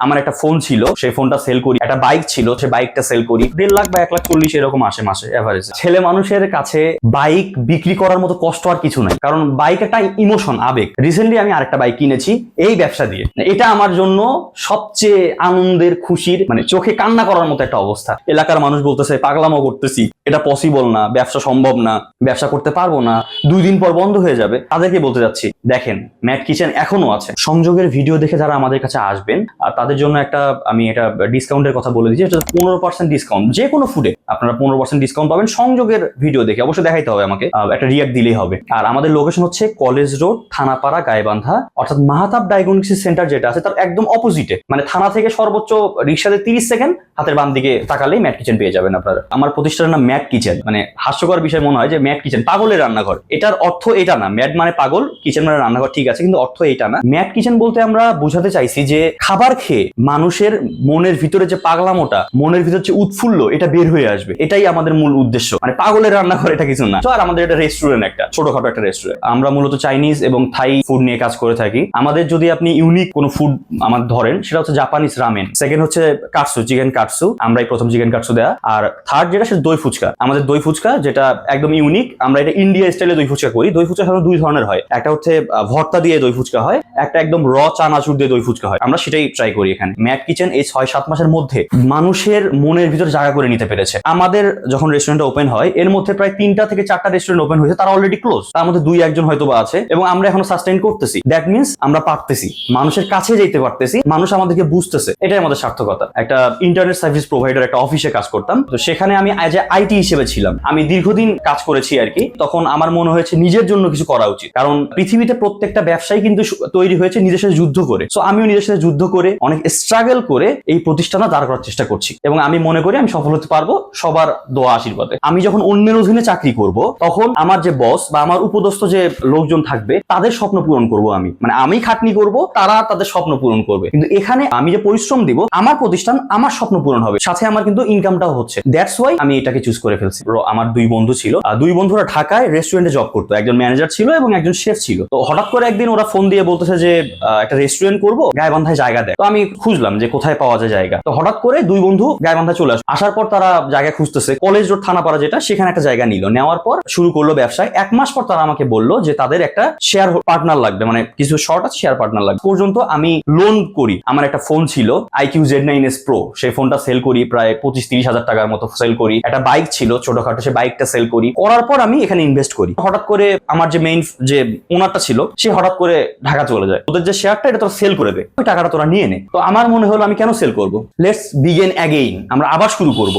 আমার একটা ফোন ছিল, সেই ফোনটা সেল করি। একটা বাইক ছিল সেই বাইকটা সেল করি। দেড় লাখ বা এক লাখ চল্লিশ এরকম আসে মাসে এভারেজ ছেলে মানুষের কাছে বাইক বিক্রি করার মতো কষ্ট আর কিছু নাই। কারণ বাইক একটা ইমোশন আবেগ। রিসেন্টলি আমি আরেকটা বাইক কিনেছি, এই ব্যবসা দিয়ে। এটা আমার জন্য সবচেয়ে আনন্দের, খুশির মানে চোখে কান্না করার মতো একটা অবস্থা। এলাকার মানুষ বলতেছে, পাগলামো করতেছি। এটা পসিবল না, ব্যবসা সম্ভব না, ব্যবসা করতে পারব না। দুই দিন পর বন্ধ হয়ে যাবে। তাদেরকে বলতে যাচ্ছি, দেখেন ম্যাট কিচেন এখনও আছে। সংযোগের ভিডিও দেখে যারা আমাদের কাছে আসবেন আর তাদের জন্য একটা, আমি এটা ডিসকাউন্টের কথা বলে দিচ্ছি, এটা পনেরো পার্সেন্ট ডিসকাউন্ট যে কোনো ফুডে আপনারা পনেরো পার্সেন্ট ডিসকাউন্ট পাবেন। সংযোগের ভিডিও দেখে অবশ্যই দেখাইতে হবে আমাকে। একটা রিয়াক্ট দিলেই হবে। আর আমাদের লোকেশন হচ্ছে কলেজ রোড, থানাপাড়া গায়েবান্ধা অর্থাৎ মাহাতাব ডায়াগনোসিস সেন্টার যেটা আছে, তার একদম অপোজিটে মানে থানা থেকে সর্বোচ্চ রিক্সাতে তিরিশ সেকেন্ড হাতের বাম দিকে তাকালেই ম্যাট কিচেন পেয়ে যাবেন আপনারা। আমার প্রতিষ্ঠানের নাম ম্যাট কিচেন মানে হাস্যকর বিষয় মনে হয় যে ম্যাট কিচেন পাগলের রান্নাঘর। এটার অর্থ এটা না। ম্যাট মানে পাগল কিচেন মানে রান্নাঘর ঠিক আছে, কিন্তু অর্থ এটা না। ম্যাট কিচেন বলতে আমরা বোঝাতে চাইছি যে খাবার খেয়ে মানুষের মনের ভিতরে যে পাগলামোটা, মনের ভিতরে যে উৎফুল্ল, এটা বের হয়ে আসবে। এটাই আমাদের মূল উদ্দেশ্য। মানে পাগলের রান্নাঘর এটা কিছু না। আর আমাদের এটা রেস্টুরেন্ট একটা, ছোটখাটো একটা রেস্টুরেন্ট আমরা মূলত চাইনিজ এবং থাই ফুড নিয়ে কাজ করে থাকি। আমাদের যদি আপনি ইউনিক কোনো ফুড আমার ধরেন, সেটা হচ্ছে জাপানিজ রামেন সেকেন্ড হচ্ছে কাটসু চিকেন কাটসু আমরাই প্রথম চিকেন কাটসু দেয়া। আর থার্ড যেটা, সেটা দই ফুচকা। আমাদের দই ফুচকা যেটা একদম ইউনিক আমরা এটা ইন্ডিয়া স্টাইলে দই ফুচকা করি। দই ফুচকা সাধারণত দুই ধরনের হয়। একটা হচ্ছে ভর্তা দিয়ে দই ফুচকা হয়। একটা একদম র চানাচুর দিয়ে দই ফুচকা হয়। আমরা সেটাই ট্রাই করি। এখানে। ম্যাট কিচেন এই ছয় সাত মাসের মধ্যে মানুষের মনের ভিতর জায়গা করে নিতে পেরেছে। আমাদের যখন রেস্টুরেন্টটা ওপেন হয়, এর মধ্যে প্রায় তিনটা থেকে চারটা রেস্টুরেন্ট ওপেন হয়েছে, তারা অলরেডি ক্লোজ তার মধ্যে দুই একজন হয়তো বা আছে এবং আমরা এখনও সাস্টেইন করতেছি। দ্যাট মিনস আমরা পারতেছি। মানুষের কাছে যেতে পারতেছি। মানুষ আমাদেরকে বুঝতেছে। এটাই আমাদের সার্থকতা। একটা ইন্টারনেট সার্ভিস প্রোভাইডার একটা অফিসে কাজ করতাম। তো সেখানে আমি অ্যাজ এ আইটি হিসেবে ছিলাম। আমি দীর্ঘদিন কাজ করেছি আর কি। তখন আমার মনে হয়েছে নিজের জন্য কিছু করা উচিত। কারণ পৃথিবীতে প্রত্যেকটা ব্যবসায়ী কিন্তু তৈরি হয়েছে নিজের সাথে যুদ্ধ করে। সো আমিও নিজের সাথে যুদ্ধ করে, অনেক স্ট্রাগল করে এই প্রতিষ্ঠানটা দাঁড় করার চেষ্টা করছি। এবং আমি মনে করি আমি সফল হতে পারব সবার দোয়া আশীর্বাদে। আমি যখন অন্যের অধীনে চাকরি করব, তখন আমার যে বস বা আমার উপদস্থ যে লোকজন থাকবে, তাদের স্বপ্ন পূরণ করব আমি। মানে আমি খাটনি করব, তারা তাদের স্বপ্ন পূরণ করবে। কিন্তু এখানে আমি যে পরিশ্রম দিব, আমার প্রতিষ্ঠান আমার স্বপ্ন পূরণ হবে। সাথে আমার কিন্তু ইনকামটাও হচ্ছে। দ্যাটস ওয়াই আমি এটাকে চুজ করে ফেলছি। আমার দুই বন্ধু ছিল। দুই বন্ধুরা ঢাকায় রেস্টুরেন্টে জব করতো। একজন ম্যানেজার ছিল এবং একজন শেফ ছিল। তো হঠাৎ করে একদিন ওরা ফোন দিয়ে বলতেছে যে একটা রেস্টুরেন্ট করব, গায়ে বান্ধায় জায়গা দেয়। তো আমি খুঁজলাম যে কোথায় পাওয়া যায় জায়গা। তো হঠাৎ করে দুই বন্ধু গায়েবান্ধায় চলে আসে। আসার পর তারা জায়গা খুঁজতেছে। কলেজ রোড, থানাপাড়া যেটা, সেখানে একটা জায়গা নিল। নেওয়ার পর শুরু করল ব্যবসায়। এক মাস পর তারা আমাকে বলল যে তাদের একটা শেয়ার পার্টনার লাগবে। মানে কিছু শর্ট আছে শেয়ার পার্টনার লাগবে। পর্যন্ত আমি লোন করি। আমার একটা ফোন ছিল iQOO Z nine S pro সেই ফোনটা সেল করি, প্রায় পঁচিশ তিরিশ হাজার টাকার মতো সেল করি। একটা বাইক ছিল, ছোটখাটো সেই বাইকটা সেল করি। করার পর আমি এখানে ইনভেস্ট করি। হঠাৎ করে আমার যে মেইন যে ওনারটা ছিল, সে হঠাৎ করে ঢাকা চলে যায়। ওদের যে শেয়ারটা এটা তোরা সেল করে দে। ওই টাকাটা তোরা নিয়ে নে। তো আমার মনে হলো আমি কেন সেল করব? লেটস বিগেন অ্যাগেইন আমরা আবার শুরু করব।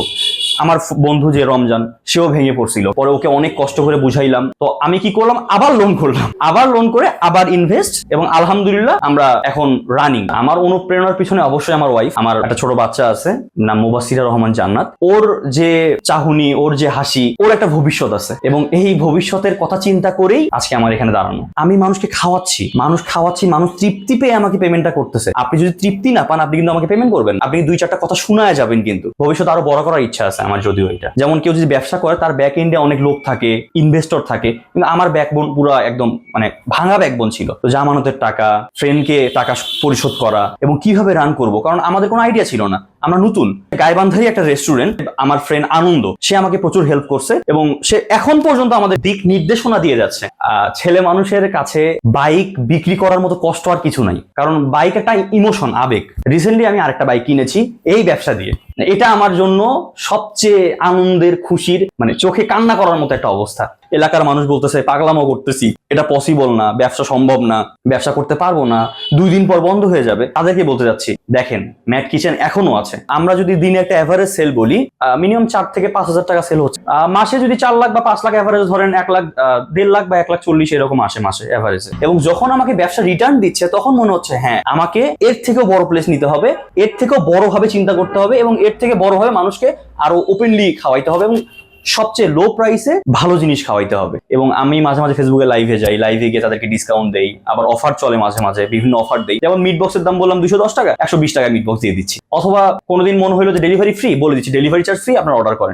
আমার বন্ধু যে রমজান, সেও ভেঙে পড়ছিল। পরে ওকে অনেক কষ্ট করে বুঝাইলাম। তো আমি কি করলাম? আবার লোন করলাম। আবার লোন করে আবার ইনভেস্ট এবং আলহামদুলিল্লাহ আমরা এখন রানিং আমার অনুপ্রেরণার পিছনে অবশ্যই আমার ওয়াইফ আমার একটা ছোট বাচ্চা আছে, নাম মুবাসিরা রহমান জান্নাত। ওর যে চাহুনি, ওর যে হাসি, ওর একটা ভবিষ্যৎ আছে। এবং এই ভবিষ্যতের কথা চিন্তা করেই আজকে আমার এখানে দাঁড়ানো। আমি মানুষকে খাওয়াচ্ছি। মানুষ খাওয়াচ্ছি, মানুষ তৃপ্তি পেয়ে আমাকে পেমেন্টটা করতেছে। আপনি যদি তৃপ্তি না পান, আপনি কিন্তু আমাকে পেমেন্ট করবেন আপনি দুই চারটা কথা শোনায় যাবেন কিন্তু। ভবিষ্যৎ আরও বড় করার ইচ্ছা আছে আমার যদিও এটা। যেমন কেউ যদি ব্যবসা করে, তার ব্যাক এন্ডে অনেক লোক থাকে ইনভেস্টর থাকে, কিন্তু আমার ব্যাকবোন পুরো একদম মানে ভাঙা ব্যাকবোন ছিল। তো জামানতের টাকা ফ্রেন্ডকে টাকা পরিশোধ করা এবং কীভাবে রান করব, কারণ আমাদের কোনো আইডিয়া ছিল না। আমরা নতুন গাইবান্ধারই একটা রেস্টুরেন্ট আমার ফ্রেন্ড আনন্দ, সে আমাকে প্রচুর হেল্প করছে এবং সে এখন পর্যন্ত আমাদের দিক নির্দেশনা দিয়ে যাচ্ছে। ছেলে মানুষের কাছে বাইক বিক্রি করার মতো কষ্ট আর কিছু নাই, কারণ বাইক একটা ইমোশন আবেগ। রিসেন্টলি আমি আরেকটা বাইক কিনেছি, এই ব্যবসা দিয়ে। এটা আমার জন্য সবচেয়ে আনন্দের, খুশির মানে চোখে কান্না করার মতো একটা অবস্থা। এলাকার মানুষ বলতেছে, পাগলামো করতেছি। এটা পসিবল না, ব্যবসা সম্ভব না, ব্যবসা করতে পারব না, দুই দিন পর বন্ধ হয়ে যাবে। তাদেরকে বলতে যাচ্ছি, দেখেন ম্যাট কিচেন এখনও আছে। আমরা যদি দিনে একটা অ্যাভারেজ সেল বলি মিনিমাম চার থেকে পাঁচ হাজার টাকা সেল হচ্ছে। মাসে যদি চার লাখ বা পাঁচ লাখ অ্যাভারেজ ধরেন এক লাখ দেড় লাখ বা এক লাখ চল্লিশ এরকম আসে মাসে অ্যাভারেজে এবং যখন আমাকে ব্যবসা রিটার্ন দিচ্ছে, তখন মনে হচ্ছে হ্যাঁ আমাকে এর থেকেও বড় প্লেস নিতে হবে, এর থেকেও বড়ভাবে চিন্তা করতে হবে এবং এর থেকে বড়ভাবে মানুষকে আরও ওপেনলি খাওয়াইতে হবে এবং সবচেয়ে লো প্রাইসে ভালো জিনিস খাওয়াইতে হবে। এবং আমি মাঝে মাঝে ফেসবুকে লাইভে যাই লাইভে গিয়ে তাদেরকে ডিসকাউন্ট দেই, আবার অফার চলে মাঝে মাঝে, বিভিন্ন অফার দেই। যেমন মিট বক্সের দাম বললাম দুশো দশ টাকা, একশো বিশ টাকা মিট বক্স দিয়ে দিচ্ছি। অথবা কোনোদিন মনে হলো যে ডেলিভারি ফ্রি বলে দিচ্ছি ডেলিভারি চার্জ ফ্রি আপনার অর্ডার করেন।